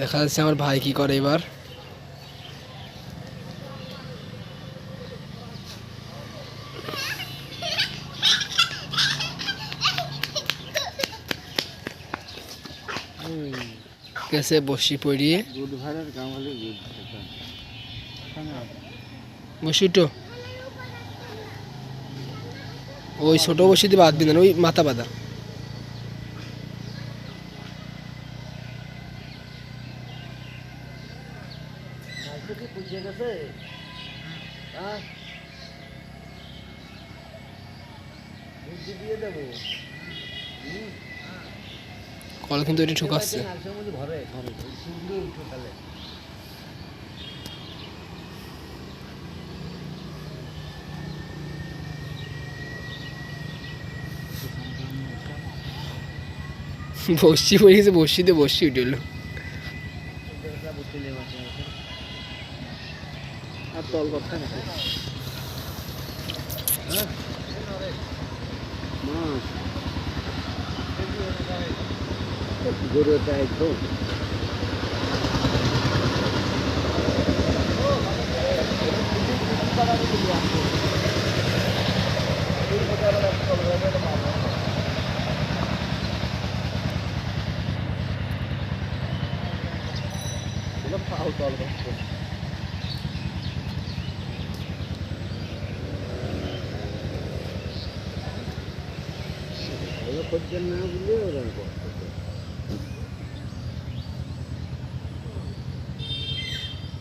দেখা যাচ্ছে আমার ভাই কি করে এবার। কেসে বসি পড়িয়ে। বুধবারের কাম হলে বুধ বসি উঠো। ওই ছোট বসিতে বাদ দিন ওই মাথা বাঁধা। কি পুষে গেছে? হ্যাঁ? বুদ্ধি দিয়ে দেবো। কল কিন্তু এটা ঠুকাচ্ছে। ঘরে। ঘরে ঠোকালে বসি পড়ে গেছে বসিতে বসি উঠল তল কথা না মাছ গরুটা একদম পাও তল করছে না বলে ওরা করতেছে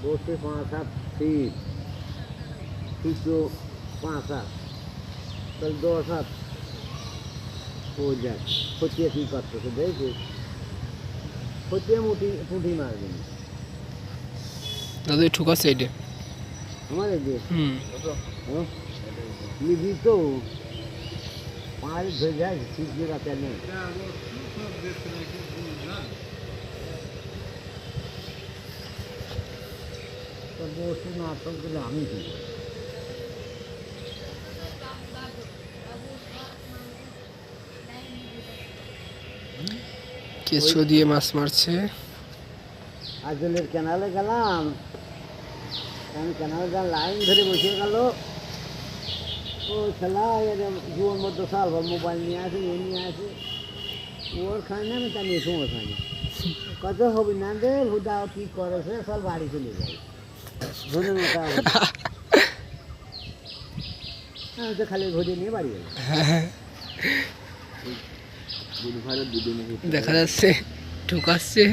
বসে পাঁচ সাত ফিট দুটো পাঁচ সাত তাহলে দশ হাত ও যাক খতিয়ে কী করতেছে দেখছিস খতিয়ে মুঠি পুঁটি মারবেন দাদু ঠুকাচ্ছে এটা আমার এই যে? হুম? নিবি তো। পাঁচ ধরে যায় সিদ্ধি রাতে নেই। তো বসে নাটক দিলে আমি কি কেঁচো দিয়ে মাছ মারছে। আজলের ক্যানালে গেলাম। আমি ক্যানালে যা লাইন ধরে বসে গেল। ও খেলা জীবন মধ্যে সাল মোবাইল নিয়ে আসে এ নিয়ে আসে। ওর খাই না, আমি তা সময় খাই না। কত হবে না দে হুদা কি করেছে সব বাড়ি চলে যায়। ধরে হ্যাঁ তো খালি ঘুরে নিয়ে বাড়ি গেল দেখা যাচ্ছে ঠুকাচ্ছে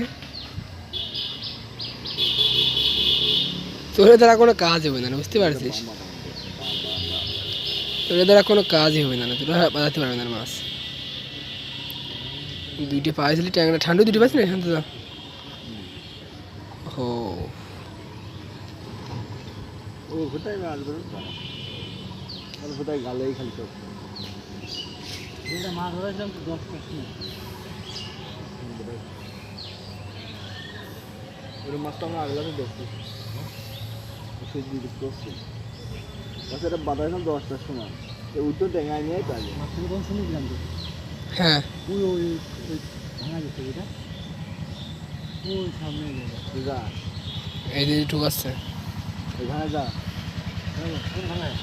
তোর দ্বারা কোনো কাজ হবে না, বুঝতে পারছিস? তোর দ্বারা কোনো কাজই হবে না তোরা বাজাতে পারবে না মাছ। দুইটি পাইছিলি ট্যাংরা ঠান্ডা দুটি পাইছিলি এখান থেকে? ও মাছটা আমরা আগলাতে দেখছি। মাছ এটা বাদাইলাম দশটার সময়। তো উত্তর টেঙায় নিয়ে শুনেছিলাম তো? হ্যাঁ। ওই ওই ভাঙা গেছে এটা ওই সামনে যা। এই দিকে ঠুকাচ্ছে ওইখানে যা। কোন ভাঙা?